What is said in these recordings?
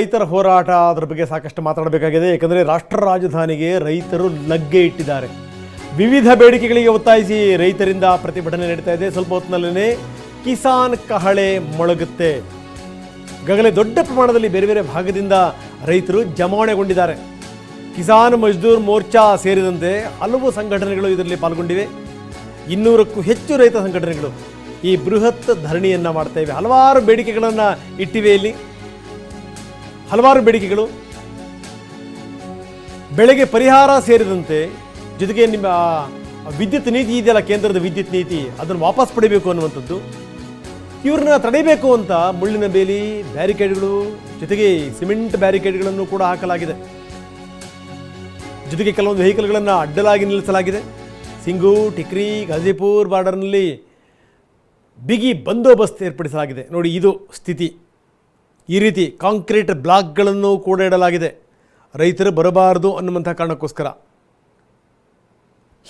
ರೈತರ ಹೋರಾಟ ಅದರ ಬಗ್ಗೆ ಸಾಕಷ್ಟು ಮಾತಾಡಬೇಕಾಗಿದೆ. ಏಕೆಂದರೆ ರಾಷ್ಟ್ರ ರಾಜಧಾನಿಗೆ ರೈತರು ಲಗ್ಗೆ ಇಟ್ಟಿದ್ದಾರೆ. ವಿವಿಧ ಬೇಡಿಕೆಗಳಿಗೆ ಒತ್ತಾಯಿಸಿ ರೈತರಿಂದ ಪ್ರತಿಭಟನೆ ನಡೀತಾ ಇದೆ. ಸ್ವಲ್ಪ ಹೊತ್ತಿನಲ್ಲೇ ಕಿಸಾನ್ ಕಹಳೆ ಮೊಳಗುತ್ತೆ. ಈಗಾಗಲೇ ದೊಡ್ಡ ಪ್ರಮಾಣದಲ್ಲಿ ಬೇರೆ ಬೇರೆ ಭಾಗದಿಂದ ರೈತರು ಜಮಾವಣೆಗೊಂಡಿದ್ದಾರೆ. ಕಿಸಾನ್ ಮಜ್ದೂರ್ ಮೋರ್ಚಾ ಸೇರಿದಂತೆ ಹಲವು ಸಂಘಟನೆಗಳು ಇದರಲ್ಲಿ ಪಾಲ್ಗೊಂಡಿವೆ. ಇನ್ನೂರಕ್ಕೂ ಹೆಚ್ಚು ರೈತ ಸಂಘಟನೆಗಳು ಈ ಬೃಹತ್ ಧರಣಿಯನ್ನು ಮಾಡ್ತಾ ಇವೆ. ಹಲವಾರು ಬೇಡಿಕೆಗಳನ್ನು ಇಟ್ಟಿವೆ ಇಲ್ಲಿ. ಹಲವಾರು ಬೇಡಿಕೆಗಳು. ಬೆಳೆಗೆ ಪರಿಹಾರ ಸೇರಿದಂತೆ ಜೊತೆಗೆ ನಿಮ್ಮ ವಿದ್ಯುತ್ ನೀತಿ ಇದೆಯಲ್ಲ, ಕೇಂದ್ರದ ವಿದ್ಯುತ್ ನೀತಿ, ಅದನ್ನು ವಾಪಸ್ ಪಡಿಬೇಕು ಅನ್ನುವಂಥದ್ದು. ಇವ್ರನ್ನ ತಡೆಯಬೇಕು ಅಂತ ಮುಳ್ಳಿನ ಬೇಲಿ, ಬ್ಯಾರಿಕೇಡ್ಗಳು, ಜೊತೆಗೆ ಸಿಮೆಂಟ್ ಬ್ಯಾರಿಕೇಡ್ಗಳನ್ನು ಕೂಡ ಹಾಕಲಾಗಿದೆ. ಜೊತೆಗೆ ಕೆಲವೊಂದು ವೆಹಿಕಲ್ಗಳನ್ನು ಅಡ್ಡಲಾಗಿ ನಿಲ್ಲಿಸಲಾಗಿದೆ. ಸಿಂಗು, ಟಿಕ್ರಿ ಗಾಜಿಪುರ್ ಬಾರ್ಡರ್ನಲ್ಲಿ ಬಿಗಿ ಬಂದೋಬಸ್ತ್ ಏರ್ಪಡಿಸಲಾಗಿದೆ. ನೋಡಿ ಇದು ಸ್ಥಿತಿ. ಈ ರೀತಿ ಕಾಂಕ್ರೀಟ್ ಬ್ಲಾಕ್ಗಳನ್ನು ಕೂಡ ಇಡಲಾಗಿದೆ. ರೈತರು ಬರಬಾರದು ಅನ್ನುವಂಥ ಕಾರಣಕ್ಕೋಸ್ಕರ.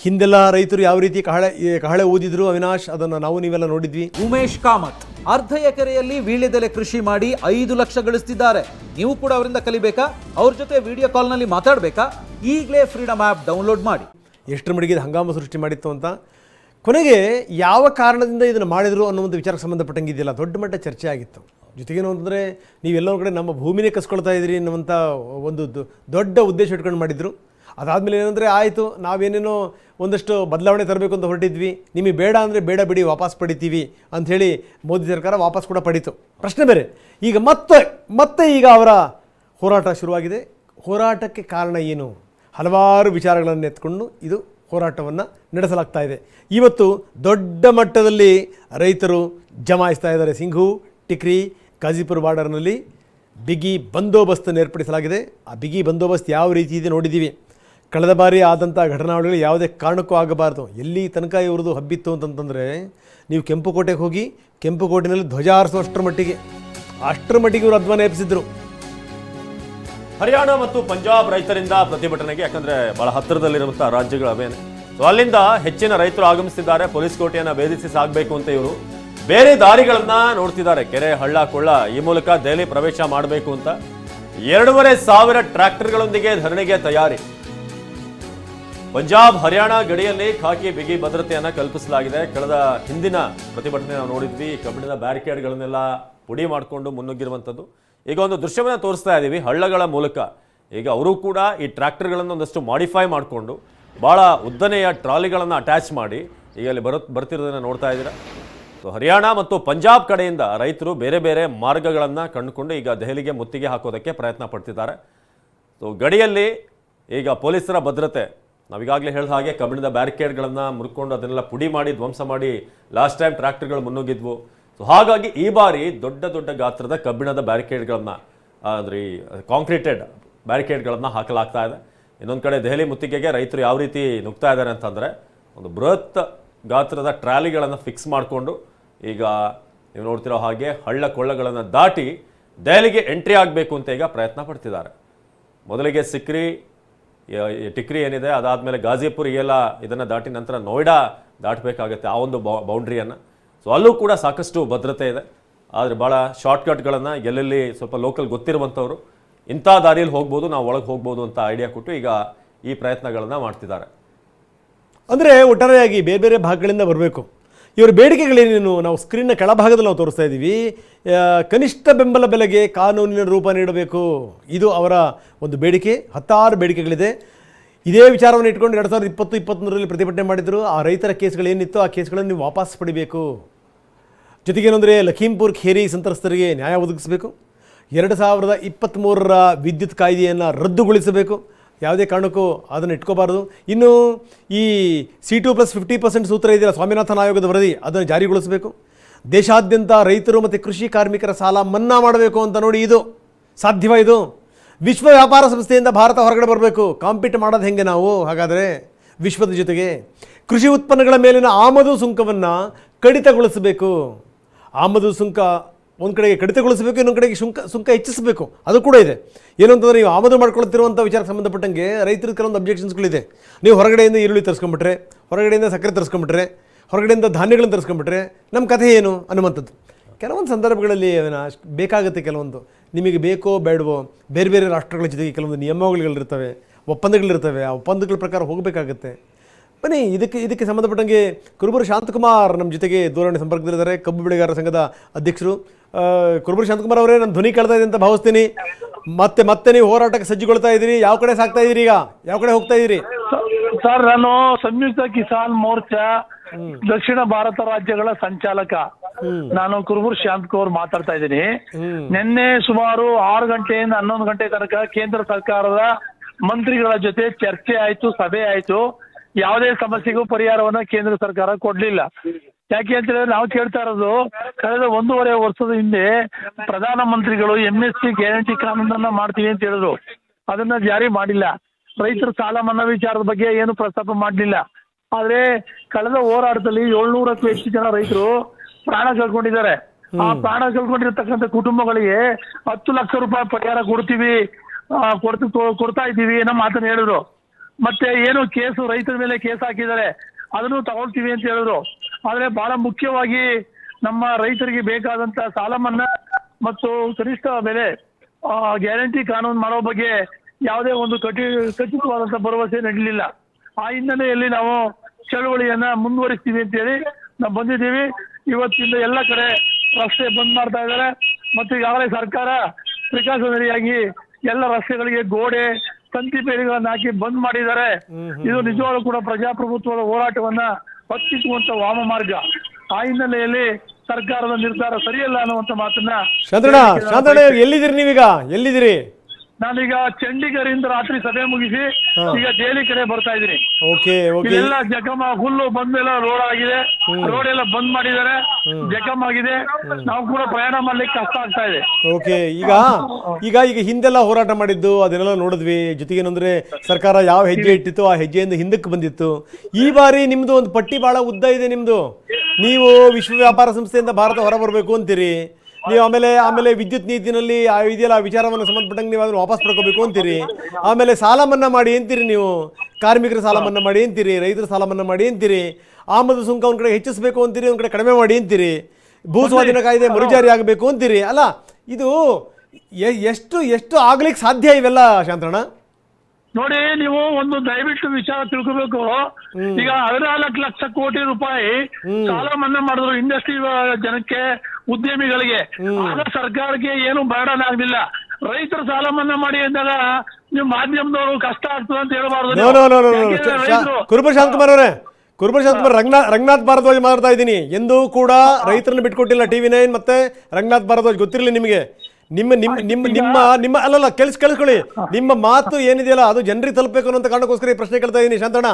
ಹಿಂದೆಲ್ಲ ರೈತರು ಯಾವ ರೀತಿ ಕಹಳೆ ಕಹಳೆ ಊದಿದ್ರು ಅವಿನಾಶ್ ಅದನ್ನು ನಾವು ನೀವೆಲ್ಲ ನೋಡಿದ್ವಿ. ಉಮೇಶ್ ಕಾಮತ್ ಅರ್ಧ ಎಕರೆಯಲ್ಲಿ ವೀಳ್ಯದೆಲೆ ಕೃಷಿ ಮಾಡಿ ಐದು ಲಕ್ಷ ಗಳಿಸ್ತಿದ್ದಾರೆ. ನೀವು ಕೂಡ ಅವರಿಂದ ಕಲಿಬೇಕಾ? ಅವ್ರ ಜೊತೆ ವಿಡಿಯೋ ಕಾಲ್ನಲ್ಲಿ ಮಾತಾಡಬೇಕಾ? ಈಗಲೇ ಫ್ರೀಡಮ್ ಆ್ಯಪ್ ಡೌನ್ಲೋಡ್ ಮಾಡಿ. ಎಷ್ಟರ ಮಟ್ಟಿಗೆ ಇದು ಹಂಗಾಮ ಸೃಷ್ಟಿ ಮಾಡಿತ್ತು ಅಂತ. ಕೊನೆಗೆ ಯಾವ ಕಾರಣದಿಂದ ಇದನ್ನು ಮಾಡಿದರು ಅನ್ನುವಂಥ ವಿಚಾರಕ್ಕೆ ಸಂಬಂಧಪಟ್ಟಂಗೆ ಇದೆಯಲ್ಲ ದೊಡ್ಡ ಮಟ್ಟ ಚರ್ಚೆ ಆಗಿತ್ತು. ಜೊತೆಗೇನು ಅಂತಂದರೆ ನೀವೆಲ್ಲರ ಕಡೆ ನಮ್ಮ ಭೂಮಿನೇ ಕಸ್ಕೊಳ್ತಾ ಇದ್ದೀರಿ ಅನ್ನುವಂಥ ಒಂದು ದೊಡ್ಡ ಉದ್ದೇಶ ಇಟ್ಕೊಂಡು ಮಾಡಿದರು. ಅದಾದಮೇಲೆ ಏನಂದರೆ ಆಯಿತು, ನಾವೇನೇನೋ ಒಂದಷ್ಟು ಬದಲಾವಣೆ ತರಬೇಕು ಅಂತ ಹೊರಟಿದ್ವಿ. ನಿಮಗೆ ಬೇಡ ಅಂದರೆ ಬೇಡ ಬಿಡಿ, ವಾಪಸ್ ಪಡಿತೀವಿ ಅಂಥೇಳಿ ಮೋದಿ ಸರ್ಕಾರ ವಾಪಸ್ ಕೂಡ ಪಡೀತು. ಪ್ರಶ್ನೆ ಬೇರೆ, ಈಗ ಮತ್ತೆ ಮತ್ತೆ ಈಗ ಅವರ ಹೋರಾಟ ಶುರುವಾಗಿದೆ. ಹೋರಾಟಕ್ಕೆ ಕಾರಣ ಏನು? ಹಲವಾರು ವಿಚಾರಗಳನ್ನು ಎತ್ಕೊಂಡು ಇದು ಹೋರಾಟವನ್ನು ನಡೆಸಲಾಗ್ತಾ ಇದೆ. ಇವತ್ತು ದೊಡ್ಡ ಮಟ್ಟದಲ್ಲಿ ರೈತರು ಜಮಾಯಿಸ್ತಾ ಇದ್ದಾರೆ. ಸಿಂಘು, ಟಿಕ್ರಿ ಗಾಜಿಪುರ ಬಾರ್ಡರ್ನಲ್ಲಿ ಬಿಗಿ ಬಂದೋಬಸ್ತನ್ನು ಏರ್ಪಡಿಸಲಾಗಿದೆ. ಆ ಬಿಗಿ ಬಂದೋಬಸ್ತ್ ಯಾವ ರೀತಿ ಇದೆ ನೋಡಿದ್ದೀವಿ. ಕಳೆದ ಬಾರಿ ಆದಂಥ ಘಟನಾವಳಿಗಳು ಯಾವುದೇ ಕಾರಣಕ್ಕೂ ಆಗಬಾರ್ದು. ಎಲ್ಲಿ ತನಕ ಇವ್ರದ್ದು ಹಬ್ಬಿತ್ತು ಅಂತಂತಂದರೆ, ನೀವು ಕೆಂಪುಕೋಟೆಗೆ ಹೋಗಿ, ಕೆಂಪುಕೋಟೆನಲ್ಲಿ ಧ್ವಜ ಹಾರಿಸುವಷ್ಟರ ಮಟ್ಟಿಗೆ, ಅಷ್ಟರ ಮಟ್ಟಿಗೆ ಇವರು ಅಧ್ವಾನ ಎಪ್ಪಿಸಿದ್ರು ಹರಿಯಾಣ ಮತ್ತು ಪಂಜಾಬ್ ರೈತರಿಂದ ಪ್ರತಿಭಟನೆಗೆ, ಯಾಕಂದರೆ ಬಹಳ ಹತ್ತಿರದಲ್ಲಿರುವಂಥ ರಾಜ್ಯಗಳು ಅವೇನೆ ಸೊ ಅಲ್ಲಿಂದ ಹೆಚ್ಚಿನ ರೈತರು ಆಗಮಿಸಿದ್ದಾರೆ. ಪೊಲೀಸ್ ಕೋಟೆಯನ್ನು ಭೇದಿಸಿ ಸಾಗಬೇಕು ಅಂತ ಇವರು. ಬೇರೆ ದಾರಿಗಳನ್ನ ನೋಡ್ತಿದ್ದಾರೆ. ಕೆರೆ, ಹಳ್ಳ, ಕೊಳ್ಳ, ಈ ಮೂಲಕ ದೆಹಲಿ ಪ್ರವೇಶ ಮಾಡಬೇಕು ಅಂತ ಎರಡೂವರೆ ಸಾವಿರ ಟ್ರ್ಯಾಕ್ಟರ್ಗಳೊಂದಿಗೆ ಧರಣಿಗೆ ತಯಾರಿ. ಪಂಜಾಬ್, ಹರಿಯಾಣ ಗಡಿಯಲ್ಲಿ ಖಾಕಿ, ಬಿಗಿ ಭದ್ರತೆಯನ್ನ ಕಲ್ಪಿಸಲಾಗಿದೆ. ಕಳೆದ ಹಿಂದಿನ ಪ್ರತಿಭಟನೆ ನಾವು ನೋಡಿದ್ವಿ. ಕಬ್ಬಿಣದ ಬ್ಯಾರಿಕೇಡ್ಗಳನ್ನೆಲ್ಲ ಪುಡಿ ಮಾಡಿಕೊಂಡು ಮುನ್ನುಗ್ಗಿರುವಂಥದ್ದು. ಈಗ ಒಂದು ದೃಶ್ಯವನ್ನು ತೋರಿಸ್ತಾ ಇದ್ದೀವಿ ಹಳ್ಳಗಳ ಮೂಲಕ. ಈಗ ಅವರು ಕೂಡ ಈ ಟ್ರ್ಯಾಕ್ಟರ್ಗಳನ್ನು ಒಂದಷ್ಟು ಮಾಡಿಫೈ ಮಾಡಿಕೊಂಡು ಭಾಳ ಉದ್ದನೆಯ ಟ್ರಾಲಿಗಳನ್ನು ಅಟ್ಯಾಚ್ ಮಾಡಿ, ಈಗ ಅಲ್ಲಿ ಬರೋ ಬರ್ತಿರೋದನ್ನು ನೋಡ್ತಾ ಇದ್ದೀರಾ? ಹರಿಯಾಣ ಮತ್ತು ಪಂಜಾಬ್ ಕಡೆಯಿಂದ ರೈತರು ಬೇರೆ ಬೇರೆ ಮಾರ್ಗಗಳನ್ನು ಕಂಡುಕೊಂಡು ಈಗ ದೆಹಲಿಗೆ ಮುತ್ತಿಗೆ ಹಾಕೋದಕ್ಕೆ ಪ್ರಯತ್ನ ಪಡ್ತಿದ್ದಾರೆ. ಸೊ, ಗಡಿಯಲ್ಲಿ ಈಗ ಪೊಲೀಸರ ಭದ್ರತೆ. ನಾವೀಗಾಗಲೇ ಹೇಳಿದ ಹಾಗೆ ಕಬ್ಬಿಣದ ಬ್ಯಾರಿಕೇಡ್ಗಳನ್ನು ಮುರ್ಕೊಂಡು ಅದನ್ನೆಲ್ಲ ಪುಡಿ ಮಾಡಿ, ಧ್ವಂಸ ಮಾಡಿ ಲಾಸ್ಟ್ ಟೈಮ್ ಟ್ರ್ಯಾಕ್ಟರ್ಗಳು ಮುನ್ನುಗ್ಗಿದ್ವು. ಸೊ ಹಾಗಾಗಿ ಈ ಬಾರಿ ದೊಡ್ಡ ದೊಡ್ಡ ಗಾತ್ರದ ಕಬ್ಬಿಣದ ಬ್ಯಾರಿಕೇಡ್ಗಳನ್ನು ಅಂದರೆ ಈ ಕಾಂಕ್ರೀಟೆಡ್ ಬ್ಯಾರಿಕೇಡ್ಗಳನ್ನು ಹಾಕಲಾಗ್ತಾ ಇದೆ. ಇನ್ನೊಂದು ಕಡೆ ದೆಹಲಿ ಮುತ್ತಿಗೆಗೆ ರೈತರು ಯಾವ ರೀತಿ ನುಗ್ತಾ ಇದ್ದಾರೆ ಅಂತಂದರೆ, ಒಂದು ಬೃಹತ್ ಗಾತ್ರದ ಟ್ರಾಲಿಗಳನ್ನು ಫಿಕ್ಸ್ ಮಾಡಿಕೊಂಡು ಈಗ ನೀವು ನೋಡ್ತಿರೋ ಹಾಗೆ ಹಳ್ಳ ಕೊಳ್ಳಗಳನ್ನು ದಾಟಿ ದೆಹಲಿಗೆ ಎಂಟ್ರಿ ಆಗಬೇಕು ಅಂತ ಈಗ ಪ್ರಯತ್ನ ಪಡ್ತಿದ್ದಾರೆ. ಮೊದಲಿಗೆ ಸಿಕ್ರಿ ಟಿಕ್ರಿ ಏನಿದೆ, ಅದಾದಮೇಲೆ ಗಾಜಿಪುರ್ ಎಲ್ಲ ಇದನ್ನು ದಾಟಿ ನಂತರ ನೋಯ್ಡಾ ದಾಟಬೇಕಾಗತ್ತೆ ಆ ಒಂದು ಬೌಂಡ್ರಿಯನ್ನು. ಸೊ ಅಲ್ಲೂ ಕೂಡ ಸಾಕಷ್ಟು ಭದ್ರತೆ ಇದೆ. ಆದರೆ ಭಾಳ ಶಾರ್ಟ್ಕಟ್ಗಳನ್ನು ಎಲ್ಲೆಲ್ಲಿ ಸ್ವಲ್ಪ ಲೋಕಲ್ ಗೊತ್ತಿರುವಂಥವ್ರು ಇಂಥ ದಾರಿಯಲ್ಲಿ ಹೋಗ್ಬೋದು, ನಾವು ಒಳಗೆ ಹೋಗ್ಬೋದು ಅಂತ ಐಡಿಯಾ ಕೊಟ್ಟು ಈಗ ಈ ಪ್ರಯತ್ನಗಳನ್ನು ಮಾಡ್ತಿದ್ದಾರೆ. ಅಂದರೆ ಒಟ್ಟಾರೆಯಾಗಿ ಬೇರೆ ಬೇರೆ ಭಾಗಗಳಿಂದ ಬರಬೇಕು. ಇವರ ಬೇಡಿಕೆಗಳೇನೇನು? ನಾವು ಸ್ಕ್ರೀನ್ನ ಕೆಳಭಾಗದಲ್ಲಿ ನಾವು ತೋರಿಸ್ತಾ ಇದ್ದೀವಿ ಕನಿಷ್ಠ ಬೆಂಬಲ ಬೆಲೆಗೆ ಕಾನೂನಿನ ರೂಪ ನೀಡಬೇಕು. ಇದು ಅವರ ಒಂದು ಬೇಡಿಕೆ. ಹತ್ತಾರು ಬೇಡಿಕೆಗಳಿದೆ. ಇದೇ ವಿಚಾರವನ್ನು ಇಟ್ಕೊಂಡು ಎರಡು ಸಾವಿರದ ಇಪ್ಪತ್ತು, ಇಪ್ಪತ್ತೊಂದರಲ್ಲಿ ಪ್ರತಿಭಟನೆ ಮಾಡಿದರು. ಆ ರೈತರ ಕೇಸ್ಗಳೇನಿತ್ತು ಆ ಕೇಸ್ಗಳನ್ನು ನೀವು ವಾಪಸ್ ಪಡಿಬೇಕು. ಜೊತೆಗೇನೆಂದರೆ ಲಖೀಂಪುರ್ ಖೇರಿ ಸಂತ್ರಸ್ತರಿಗೆ ನ್ಯಾಯ ಒದಗಿಸಬೇಕು. ಎರಡು ಸಾವಿರದ ಇಪ್ಪತ್ತ್ಮೂರರ ವಿದ್ಯುತ್ ಕಾಯ್ದೆಯನ್ನು ರದ್ದುಗೊಳಿಸಬೇಕು. ಯಾವುದೇ ಕಾರಣಕ್ಕೂ ಅದನ್ನು ಇಟ್ಕೋಬಾರ್ದು. ಇನ್ನು ಈ C two plus fifty percent ಸೂತ್ರ ಇದೆಯಲ್ಲ, ಸ್ವಾಮಿನಾಥನ್ ಆಯೋಗದ ವರದಿ, ಅದನ್ನು ಜಾರಿಗೊಳಿಸಬೇಕು. ದೇಶಾದ್ಯಂತ ರೈತರು ಮತ್ತು ಕೃಷಿ ಕಾರ್ಮಿಕರ ಸಾಲ ಮನ್ನಾ ಮಾಡಬೇಕು ಅಂತ ನೋಡಿ ಇದು. ಸಾಧ್ಯವ ಇದು? ವಿಶ್ವ ವ್ಯಾಪಾರ ಸಂಸ್ಥೆಯಿಂದ ಭಾರತ ಹೊರಗಡೆ ಬರಬೇಕು. ಕಾಂಪೀಟ್ ಮಾಡೋದು ಹೆಂಗೆ ನಾವು? ಹಾಗಾದರೆ ವಿಶ್ವದ ಜೊತೆಗೆ ಕೃಷಿ ಉತ್ಪನ್ನಗಳ ಮೇಲಿನ ಆಮದು ಸುಂಕವನ್ನು ಕಡಿತಗೊಳಿಸಬೇಕು. ಆಮದು ಸುಂಕ ಒಂದು ಕಡೆಗೆ ಕಡಿತಗೊಳಿಸಬೇಕು, ಇನ್ನೊಂದು ಕಡೆಗೆ ಸುಂಕ ಸುಂಕ ಹೆಚ್ಚಿಸಬೇಕು. ಅದು ಕೂಡ ಇದೆ. ಏನು ಅಂತಂದರೆ ನೀವು ಆಮದು ಮಾಡ್ಕೊಳ್ತಿರುವಂಥ ವಿಚಾರಕ್ಕೆ ಸಂಬಂಧಪಟ್ಟಂಗೆ ರೈತರ ಕೆಲವೊಂದು ಅಬ್ಜೆಕ್ಷನ್ಸ್ಗಳಿದೆ ನೀವು ಹೊರಗಡೆಯಿಂದ ಈರುಳ್ಳಿ ತರಿಸ್ಕೊಂಬಿಟ್ರೆ ಹೊರಗಡೆಯಿಂದ ಸಕ್ಕರೆ ತರಿಸ್ಕೊಂಬಿಟ್ರೆ ಹೊರಗಡೆಯಿಂದ ಧಾನ್ಯಗಳನ್ನು ತರಿಸ್ಕೊಂಬಿಟ್ರೆ ನಮ್ಮ ಕಥೆ ಏನು ಅನ್ನುವಂಥದ್ದು. ಕೆಲವೊಂದು ಸಂದರ್ಭಗಳಲ್ಲಿ ಅದನ್ನು ಬೇಕಾಗುತ್ತೆ ಕೆಲವೊಂದು. ನಿಮಗೆ ಬೇಕೋ ಬೇಡವೋ, ಬೇರೆ ಬೇರೆ ರಾಷ್ಟ್ರಗಳ ಜೊತೆಗೆ ಕೆಲವೊಂದು ನಿಯಮಾವಳಿಗಳಿರ್ತವೆ, ಒಪ್ಪಂದಗಳಿರ್ತವೆ, ಆ ಒಪ್ಪಂದಗಳ ಪ್ರಕಾರ ಹೋಗಬೇಕಾಗತ್ತೆ. ಬನ್ನಿ, ಇದಕ್ಕೆ ಇದಕ್ಕೆ ಸಂಬಂಧಪಟ್ಟಂಗೆ ಕುರುಬರು ಶಾಂತಕುಮಾರ್ ನಮ್ಮ ಜೊತೆಗೆ ದೂರವಾಣಿ ಸಂಪರ್ಕದಲ್ಲಿದ್ದಾರೆ. ಕಬ್ಬು ಬೆಳೆಗಾರರ ಸಂಘದ ಅಧ್ಯಕ್ಷರು. ಕುರುಬರು ಶಾಂತಕುಮಾರ್ ಅವರೇ ನಾನು ಧ್ವನಿ ಕೇಳ್ತಾ ಇದೆ ಅಂತ ಭಾವಿಸ್ತೀನಿ. ಮತ್ತೆ ಮತ್ತೆ ನೀವು ಹೋರಾಟಕ್ಕೆ ಸಜ್ಜುಗೊಳ್ತಾ ಇದ್ದೀರಿ. ಯಾವ ಕಡೆ ಸಾಕ್ತಾ ಇದ್ದೀರಿ ಈಗ? ಯಾವ ಕಡೆ ಹೋಗ್ತಾ ಇದ್ದೀರಿ? ಸರ್ ನಾನು ಸಂಯುಕ್ತ ಕಿಸಾನ್ ಮೋರ್ಚಾ ದಕ್ಷಿಣ ಭಾರತ ರಾಜ್ಯಗಳ ಸಂಚಾಲಕ. ನಾನು ಕುರುಬೂರ್ ಶಾಂತಕೌರ್ ಮಾತಾಡ್ತಾ ಇದ್ದೀನಿ. ನಿನ್ನೆ ಸುಮಾರು ಆರು ಗಂಟೆಯಿಂದ ಹನ್ನೊಂದು ಗಂಟೆ ತನಕ ಕೇಂದ್ರ ಸರ್ಕಾರದ ಮಂತ್ರಿಗಳ ಜೊತೆ ಚರ್ಚೆ ಆಯ್ತು ಸಭೆ ಆಯ್ತು. ಯಾವುದೇ ಸಮಸ್ಯೆಗೂ ಪರಿಹಾರವನ್ನ ಕೇಂದ್ರ ಸರ್ಕಾರ ಕೊಡ್ಲಿಲ್ಲ. ಯಾಕೆ ಅಂತ ಹೇಳಿದ್ರೆ ನಾವು ಕೇಳ್ತಾ ಇರೋದು ಕಳೆದ ಒಂದೂವರೆ ವರ್ಷದ ಹಿಂದೆ ಪ್ರಧಾನ ಮಂತ್ರಿಗಳು ಎಂ ಎಸ್ ಸಿ ಗ್ಯಾರಂಟಿ ಕಾನೂನನ್ನ ಮಾಡ್ತೀವಿ ಅಂತ ಹೇಳಿದ್ರು. ಅದನ್ನ ಜಾರಿ ಮಾಡಿಲ್ಲ. ರೈತರ ಸಾಲ ಮನ್ನಾ ವಿಚಾರದ ಬಗ್ಗೆ ಏನು ಪ್ರಸ್ತಾಪ ಮಾಡಲಿಲ್ಲ. ಆದ್ರೆ ಕಳೆದ ಹೋರಾಟದಲ್ಲಿ ಏಳ್ನೂರಕ್ಕೂ ಹೆಚ್ಚು ಜನ ರೈತರು ಪ್ರಾಣ ಕಳ್ಕೊಂಡಿದ್ದಾರೆ. ಆ ಪ್ರಾಣ ಕಳ್ಕೊಂಡಿರ್ತಕ್ಕಂಥ ಕುಟುಂಬಗಳಿಗೆ ಹತ್ತು ಲಕ್ಷ ರೂಪಾಯಿ ಪರಿಹಾರ ಕೊಡ್ತೀವಿ ಆ, ಕೊಡ್ತು ಕೊಡ್ತಾ ಇದ್ದೀವಿ ಅನ್ನೋ ಮಾತನ್ನ ಹೇಳಿದ್ರು. ಮತ್ತೆ ಏನು ಕೇಸು ರೈತರ ಮೇಲೆ ಕೇಸ್ ಹಾಕಿದ್ದಾರೆ ಅದನ್ನು ತಗೊಳ್ತೀವಿ ಅಂತ ಹೇಳಿದ್ರು. ಆದ್ರೆ ಬಹಳ ಮುಖ್ಯವಾಗಿ ನಮ್ಮ ರೈತರಿಗೆ ಬೇಕಾದಂತ ಸಾಲ ಮನ್ನಾ ಮತ್ತು ಕನಿಷ್ಠ ಬೆಲೆ ಆ, ಗ್ಯಾರಂಟಿ ಕಾನೂನು ಮಾಡೋ ಬಗ್ಗೆ ಯಾವುದೇ ಒಂದು ಕಠಿ ಖಚಿತವಾದಂತ ಭರವಸೆ ನೀಡಲಿಲ್ಲ. ಆ ಹಿನ್ನೆಲೆಯಲ್ಲಿ ನಾವು ಚಳವಳಿಯನ್ನ ಮುಂದುವರಿಸ್ತೀವಿ ಅಂತೇಳಿ ನಾವು ಬಂದಿದ್ದೀವಿ. ಇವತ್ತಿಂದ ಎಲ್ಲ ಕಡೆ ರಸ್ತೆ ಬಂದ್ ಮಾಡ್ತಾ ಇದ್ದಾರೆ. ಮತ್ತು ಈಗಾಗಲೇ ಸರ್ಕಾರ ಪ್ರಿಕಾಷನರಿಯಾಗಿ ಎಲ್ಲ ರಸ್ತೆಗಳಿಗೆ ಗೋಡೆ ತಂತಿ ಬೇಲಿಗಳನ್ನ ಹಾಕಿ ಬಂದ್ ಮಾಡಿದ್ದಾರೆ. ಇದು ನಿಜವಾಗ್ಲೂ ಕೂಡ ಪ್ರಜಾಪ್ರಭುತ್ವದ ಹೋರಾಟವನ್ನ ಹತ್ತಿಕ್ಕುವಂತ ವಾಮ ಮಾರ್ಗ. ಆ ಹಿನ್ನೆಲೆಯಲ್ಲಿ ಸರ್ಕಾರದ ನಿರ್ಧಾರ ಸರಿಯಲ್ಲ ಅನ್ನುವಂತ ಮಾತನ್ನ ಶಾಂತಣ್ಣ ಶಾಂತಣ್ಣ ಎಲ್ಲಿದ್ದೀರಿ ನೀವೀಗ? ಎಲ್ಲಿದ್ದೀರಿ? ನಾನೀಗ ಚಂಡೀಗರಿಂದ ರಾತ್ರಿ ಸಭೆ ಮುಗಿಸಿ ಈಗ ದೆಹಲಿ ಕಡೆ ಬರ್ತಾ ಇದ್ದೀನಿ. Okay okay. ಇಲ್ಲೆಲ್ಲ ಜಖಮ ಹುಲ್ಲು ಬಂದೆಲ್ಲ ರೋಡ್ ಆಗಿದೆ. ರೋಡ್ ಎಲ್ಲ ಬಂದ್ ಮಾಡಿದ್ದಾರೆ. ಜಖಮ್ ಆಗಿದೆ. ನಾವು ಕೂಡ ಪ್ರಯಾಣ ಮಾಡ್ಲಿಕ್ಕೆ ಕಷ್ಟ ಆಗ್ತಾ ಇದೆ. ಓಕೆ ಈಗ ಈಗ ಈಗ ಹಿಂದೆಲ್ಲ ಹೋರಾಟ ಮಾಡಿದ್ದು ಅದನ್ನೆಲ್ಲ ನೋಡಿದ್ವಿ. ಜೊತೆಗೆ ಏನಂದ್ರೆ ಸರ್ಕಾರ ಯಾವ ಹೆಜ್ಜೆ ಇಟ್ಟಿತ್ತು ಆ ಹೆಜ್ಜೆಯಿಂದ ಹಿಂದಕ್ಕೆ ಬಂದಿತ್ತು. ಈ ಬಾರಿ ನಿಮ್ದು ಒಂದು ಪಟ್ಟಿ ಬಹಳ ಉದ್ದ ಇದೆ ನಿಮ್ದು. ನೀವು ವಿಶ್ವ ವ್ಯಾಪಾರ ಸಂಸ್ಥೆಯಿಂದ ಭಾರತ ಹೊರ ಬರಬೇಕು ಅಂತೀರಿ. ನೀವು ಆಮೇಲೆ ಆಮೇಲೆ ವಿದ್ಯುತ್ ನೀತಿನಲ್ಲಿ ಆ ಇದೆಯಲ್ಲ ಆ ವಿಚಾರವನ್ನು ಸಂಬಂಧಪಟ್ಟಂಗೆ ನೀವು ಅದನ್ನು ವಾಪಸ್ ಪಡ್ಕೋಬೇಕು ಅಂತೀರಿ. ಆಮೇಲೆ ಸಾಲ ಮನ್ನಾ ಮಾಡಿ ಅಂತೀರಿ ನೀವು. ಕಾರ್ಮಿಕರ ಸಾಲ ಮನ್ನಾ ಮಾಡಿ ಅಂತೀರಿ ರೈತರ ಸಾಲ ಮನ್ನಾ ಮಾಡಿ ಅಂತೀರಿ. ಆಮದು ಸುಂಕ ಒಂದ್ ಕಡೆ ಹೆಚ್ಚಿಸಬೇಕು ಅಂತೀರಿ ಒಂದ್ ಕಡೆ ಕಡಿಮೆ ಮಾಡಿ ಅಂತೀರಿ. ಭೂ ಸ್ವಾಧೀನ ಕಾಯ್ದೆ ಮರುಜಾರಿ ಆಗಬೇಕು ಅಂತೀರಿ. ಅಲ್ಲ ಇದು ಎಷ್ಟು ಎಷ್ಟು ಆಗ್ಲಿಕ್ಕೆ ಸಾಧ್ಯ ಇವೆಲ್ಲ ಶಾಂತಣ್ಣ? ನೋಡಿ ನೀವು ಒಂದು ದಯವಿಟ್ಟು ವಿಚಾರ ತಿಳ್ಕೋಬೇಕು. ಈಗ ಹದಿನಾಲ್ಕು ಲಕ್ಷ ಕೋಟಿ ರೂಪಾಯಿ ಸಾಲ ಮನ್ನಾ ಮಾಡಿದ್ರು ಇಂಡಸ್ಟ್ರಿ ಜನಕ್ಕೆ ಉದ್ಯಮಿಗಳಿಗೆ. ಆಗ ಸರ್ಕಾರಕ್ಕೆ ಏನು ಬರಡನ ಆಗ್ಲಿಲ್ಲ. ರೈತರ ಸಾಲ ಮನ್ನಾ ಮಾಡಿ ಅಂದಾಗ ನೀವು ಮಾಧ್ಯಮದವರು ಕಷ್ಟ ಆಗ್ತದೆ ಅಂತ ಹೇಳಬಾರ್ದು ಕುರುಬ ಶಾಂತಕುಮಾರ್ ಅವರೇ ಕುರುಬ ಶಾಂತಕುಮಾರ್ ರಂಗನಾಥ್ ರಂಗನಾಥ್ ಭಾರದ್ವಾಜ್ ಮಾತಾಡ್ತಾ ಇದ್ದೀನಿ. ಎಂದೂ ಕೂಡ ರೈತರನ್ನ ಬಿಟ್ಕೊಟ್ಟಿಲ್ಲ ಟಿವಿ ನೈನ್ ಮತ್ತೆ ರಂಗನಾಥ್ ಭಾರದ್ವಾಜ್ ಗೊತ್ತಿರಲಿ ನಿಮಗೆ. ನಿಮ್ಮ ನಿಮ್ಮ ನಿಮ್ಮ ನಿಮ್ಮ ನಿಮ್ಮ ಅಲ್ಲಲ್ಲ ಕೆಲ್ಸ ಕೇಳಿಸ್ಕೊಳ್ಳಿ. ನಿಮ್ಮ ಮಾತು ಏನಿದೆಯಲ್ಲ ಅದು ಜನರಿಗೆ ತಲುಪಬೇಕು ಅನ್ನೋ ಕಾರಣಕ್ಕೋಸ್ಕರ ಈ ಪ್ರಶ್ನೆ ಕೇಳ್ತಾ ಇದ್ದೀನಿ ಶಾಂತಣ್ಣ.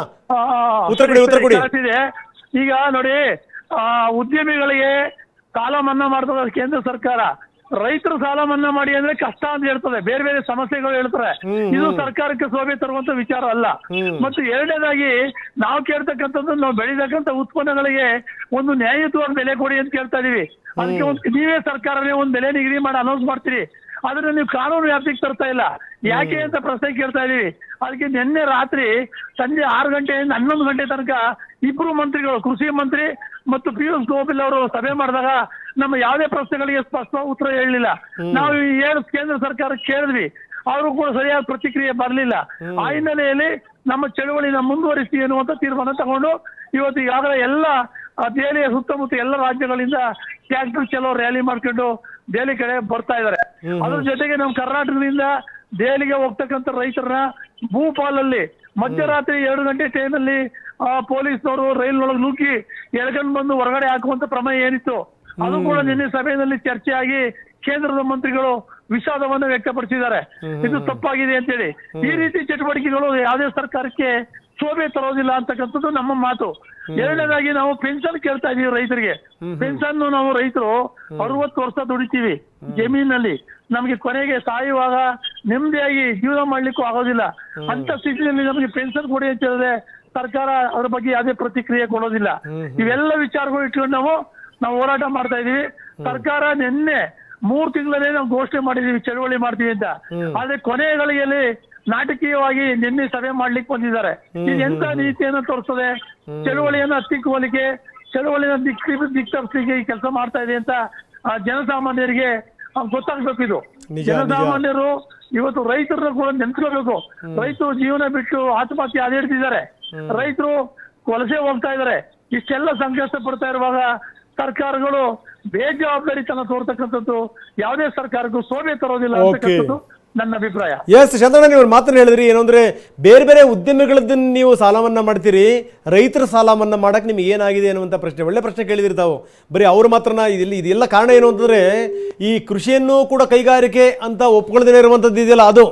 ಉತ್ತರ ಕೊಡಿ, ಉತ್ತರ ಕೊಡಿ. ಈಗ ನೋಡಿ ಆ, ಉದ್ಯಮಿಗಳಿಗೆ ಸಾಲ ಮನ್ನಾ ಮಾಡ್ತದ ಕೇಂದ್ರ ಸರ್ಕಾರ ರೈತರು ಸಾಲ ಮನ್ನಾ ಮಾಡಿ ಅಂದ್ರೆ ಕಷ್ಟ ಅಂತ ಹೇಳ್ತದೆ ಬೇರೆ ಬೇರೆ ಸಮಸ್ಯೆಗಳು ಹೇಳ್ತಾರೆ. ಇದು ಸರ್ಕಾರಕ್ಕೆ ಶೋಭೆ ತರುವಂತ ವಿಚಾರ ಅಲ್ಲ. ಮತ್ತು ಎರಡನೇದಾಗಿ ನಾವು ಕೇಳ್ತಕ್ಕಂಥದ್ದು ನಾವು ಬೆಳೀತಕ್ಕಂಥ ಉತ್ಪನ್ನಗಳಿಗೆ ಒಂದು ನ್ಯಾಯಯುತವಾದ ಬೆಲೆ ಕೊಡಿ ಅಂತ ಕೇಳ್ತಾ ಇದೀವಿ. ಅದಕ್ಕೆ ಒಂದು ನೀವೇ ಸರ್ಕಾರನೇ ಒಂದು ಬೆಲೆ ನಿಗದಿ ಮಾಡಿ ಅನೌನ್ಸ್ ಮಾಡ್ತೀರಿ. ಅದನ್ನ ನೀವು ಕಾನೂನು ವ್ಯಾಪ್ತಿಗೆ ತರ್ತಾ ಇಲ್ಲ. ಯಾಕೆ ಅಂತ ಪ್ರಶ್ನೆ ಕೇಳ್ತಾ ಇದೀವಿ. ಅದಕ್ಕೆ ನಿನ್ನೆ ರಾತ್ರಿ ಸಂಜೆ ಆರು ಗಂಟೆಯಿಂದ ಹನ್ನೊಂದು ಗಂಟೆ ತನಕ ಇಬ್ರು ಮಂತ್ರಿಗಳು ಕೃಷಿ ಮಂತ್ರಿ ಮತ್ತು ಪಿಯೂಷ್ ಗೋಪಿಲ್ ಅವರು ಸಭೆ ಮಾಡಿದಾಗ ನಮ್ಮ ಯಾವುದೇ ಪ್ರಶ್ನೆಗಳಿಗೆ ಸ್ಪಷ್ಟ ಉತ್ತರ ಹೇಳಲಿಲ್ಲ. ನಾವು ಏನು ಕೇಂದ್ರ ಸರ್ಕಾರ ಕೇಳಿದ್ವಿ ಅವರು ಕೂಡ ಸರಿಯಾದ ಪ್ರತಿಕ್ರಿಯೆ ಬರಲಿಲ್ಲ. ಆ ಹಿನ್ನೆಲೆಯಲ್ಲಿ ನಮ್ಮ ಚಳುವಳಿನ ಮುಂದುವರಿಸಿ ಎನ್ನುವಂತ ತೀರ್ಮಾನ ತಗೊಂಡು ಇವತ್ತು ಈಗಾಗಲೇ ಎಲ್ಲ ದೆಹಲಿಯ ಸುತ್ತಮುತ್ತ ಎಲ್ಲ ರಾಜ್ಯಗಳಿಂದ ಟ್ಯಾಕ್ಟರ್ ಚಲೋ ರ್ಯಾಲಿ ಮಾಡ್ಕೊಂಡು ದೆಹಲಿ ಕಡೆ ಬರ್ತಾ ಇದ್ದಾರೆ. ಅದ್ರ ಜೊತೆಗೆ ನಮ್ಮ ಕರ್ನಾಟಕದಿಂದ ದೆಹಲಿಗೆ ಹೋಗ್ತಕ್ಕಂಥ ರೈತರನ್ನ ಭೂಪಾಲಲ್ಲಿ ಮಧ್ಯರಾತ್ರಿ ಎರಡು ಗಂಟೆ ಟೈಮಲ್ಲಿ ಪೊಲೀಸ್ನವರು ರೈಲ್ನೊಳಗೆ ನುಗ್ಗಿ ಎಳ್ಕೊಂಡು ಬಂದು ಹೊರಗಡೆ ಹಾಕುವಂತ ಪ್ರಮೇಯ ಏನಿತ್ತು ಅದು ಕೂಡ ನಿನ್ನೆ ಸಭೆಯಲ್ಲಿ ಚರ್ಚೆಯಾಗಿ ಕೇಂದ್ರದ ಮಂತ್ರಿಗಳು ವಿಷಾದವನ್ನು ವ್ಯಕ್ತಪಡಿಸಿದ್ದಾರೆ. ಇದು ತಪ್ಪಾಗಿದೆ ಅಂತೇಳಿ. ಈ ರೀತಿ ಚಟುವಟಿಕೆಗಳು ಯಾವುದೇ ಸರ್ಕಾರಕ್ಕೆ ಶೋಭೆ ತರೋದಿಲ್ಲ ಅಂತಕ್ಕಂಥದ್ದು ನಮ್ಮ ಮಾತು. ಎರಡನೇದಾಗಿ ನಾವು ಪೆನ್ಷನ್ ಕೇಳ್ತಾ ಇದೀವಿ ರೈತರಿಗೆ. ಪೆನ್ಷನ್ ನಾವು ರೈತರು ಅರವತ್ತು ವರ್ಷ ದುಡಿತೀವಿ ಜಮೀನಲ್ಲಿ. ನಮಗೆ ಕೊನೆಗೆ ಸಾಯುವಾಗ ನೆಮ್ಮದಿಯಾಗಿ ಜೀವನ ಮಾಡ್ಲಿಕ್ಕೂ ಆಗೋದಿಲ್ಲ. ಅಂತ ಸ್ಥಿತಿಯಲ್ಲಿ ನಮಗೆ ಪೆನ್ಷನ್ ಕೊಡಿ ಅಂತ ಹೇಳಿದ್ರೆ ಸರ್ಕಾರ ಅದ್ರ ಬಗ್ಗೆ ಯಾವುದೇ ಪ್ರತಿಕ್ರಿಯೆ ಕೊಡೋದಿಲ್ಲ. ಇವೆಲ್ಲ ವಿಚಾರಗಳು ಇಟ್ಕೊಂಡು ನಾವು ನಾವು ಹೋರಾಟ ಮಾಡ್ತಾ ಇದೀವಿ. ಸರ್ಕಾರ ನಿನ್ನೆ ಮೂರ್ ತಿಂಗಳಲ್ಲೇ ನಾವು ಘೋಷಣೆ ಮಾಡಿದೀವಿ ಚಳವಳಿ ಮಾಡ್ತೀವಿ ಅಂತ. ಆದ್ರೆ ಕೊನೆಗಳಿಗೆಯಲ್ಲಿ ನಾಟಕೀಯವಾಗಿ ನಿನ್ನೆ ಸಭೆ ಮಾಡ್ಲಿಕ್ಕೆ ಬಂದಿದ್ದಾರೆ. ಇದು ಎಂತ ನೀತಿಯನ್ನು ತೋರಿಸ್ತದೆ? ಚಳವಳಿಯನ್ನ ಹತ್ತಿಕ್ಕುವಲಿಕ್ಕೆ ಚಳವಳಿನ ದಿಕ್ ದಿಕ್ ತಪ್ಪಿಸ್ಲಿಕ್ಕೆ ಈ ಕೆಲಸ ಮಾಡ್ತಾ ಇದೆ ಅಂತ ಆ, ಜನಸಾಮಾನ್ಯರಿಗೆ ಗೊತ್ತಾಗ್ಬೇಕು ಇದು. ಜನಸಾಮಾನ್ಯರು ಇವತ್ತು ರೈತರನ್ನ ಕೂಡ ನೆನ್ಸ್ಕೋಬೇಕು ರೈತರು ಜೀವನ ಬಿಟ್ಟು ಆತ್ಮಹತ್ಯೆ ಆದಿಡ್ತಿದ್ದಾರೆ ರೈತರು ವಲಸೆ ಹೋಗ್ತಾ ಇದ್ದಾರೆ. ಇಷ್ಟೆಲ್ಲ ಸಂಕಷ್ಟ ಪಡ್ತಾ ಇರುವಾಗ ಸರ್ಕಾರಗಳು ಬೇಜವಾಬ್ದಾರಿತನ ತೋರ್ತಕ್ಕಂಥದ್ದು ಯಾವುದೇ ಸರ್ಕಾರಕ್ಕೂ ಶೋಭೆ ತರೋದಿಲ್ಲ. ಅಂತಕ್ಕಂಥದ್ದು ನನ್ನ ಅಭಿಪ್ರಾಯ. ಎಸ್ ಚಂದ್ರಣ್ಣ ನೀವು ಮಾತನ್ನು ಹೇಳಿದ್ರಿ ಏನಂದ್ರೆ ಬೇರೆ ಬೇರೆ ಉದ್ಯಮಿಗಳದ್ದನ್ನು ನೀವು ಸಾಲ ಮನ್ನಾ ಮಾಡ್ತೀರಿ ರೈತರ ಸಾಲ ಮನ್ನಾ ಮಾಡಕ್ಕೆ ನಿಮ್ಗೆ ಏನಾಗಿದೆ ಅನ್ನುವಂಥ ಪ್ರಶ್ನೆ. ಒಳ್ಳೆ ಪ್ರಶ್ನೆ ಕೇಳಿದಿರಿ ತಾವು. ಬರೀ ಅವ್ರು ಮಾತ್ರನ ಇಲ್ಲಿ ಇದೆಲ್ಲ ಕಾರಣ ಏನು ಅಂತಂದ್ರೆ ಈ ಕೃಷಿಯನ್ನು ಕೂಡ ಕೈಗಾರಿಕೆ ಅಂತ ಒಪ್ಕೊಳ್ಳದೇ ಇರುವಂಥದ್ದು ಇದೆಯಲ್ಲ ಅದು.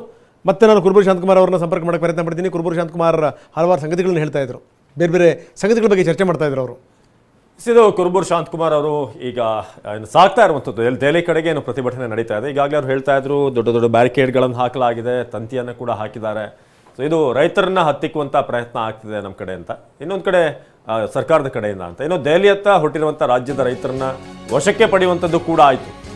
ಮತ್ತೆ ನಾನು ಕುರುಬೂರು ಶಾಂತಕುಮಾರ್ ಅವ್ರನ್ನ ಸಂಪರ್ಕ ಮಾಡಕ್ಕೆ ಪ್ರಯತ್ನ ಪಡ್ತೀನಿ. ಕುರುಬೂರು ಶಾಂತಕುಮಾರ್ ಹಲವಾರು ಸಂಗತಿಗಳನ್ನ ಹೇಳ್ತಾ ಇದ್ರು. ಬೇರೆ ಬೇರೆ ಸಂಗತಿಗಳ ಬಗ್ಗೆ ಚರ್ಚೆ ಮಾಡ್ತಾ ಇದ್ರು ಅವರು. ಇದು ಕುರುಬೂರ್ ಶಾಂತಕುಮಾರ್ ಅವರು ಈಗ ಸಾಕ್ತಾ ಇರುವಂಥದ್ದು. ಎಲ್ಲಿ ದೆಹಲಿ ಕಡೆಗೆ ಏನು ಪ್ರತಿಭಟನೆ ನಡೀತಾ ಇದೆ? ಈಗಾಗಲೇ ಅವರು ಹೇಳ್ತಾ ಇದ್ರು, ದೊಡ್ಡ ದೊಡ್ಡ ಬ್ಯಾರಿಕೇಡ್ಗಳನ್ನು ಹಾಕಲಾಗಿದೆ, ತಂತಿಯನ್ನು ಕೂಡ ಹಾಕಿದ್ದಾರೆ. ಸೊ ಇದು ರೈತರನ್ನ ಹತ್ತಿಕ್ಕುವಂಥ ಪ್ರಯತ್ನ ಆಗ್ತಿದೆ ನಮ್ಮ ಕಡೆ ಅಂತ. ಇನ್ನೊಂದು ಕಡೆ ಸರ್ಕಾರದ ಕಡೆಯಿಂದ ಅಂತ. ಇನ್ನು ದೆಹಲಿಯತ್ತ ಹುಟ್ಟಿರುವಂಥ ರಾಜ್ಯದ ರೈತರನ್ನ ವಶಕ್ಕೆ ಪಡೆಯುವಂಥದ್ದು ಕೂಡ ಆಯಿತು.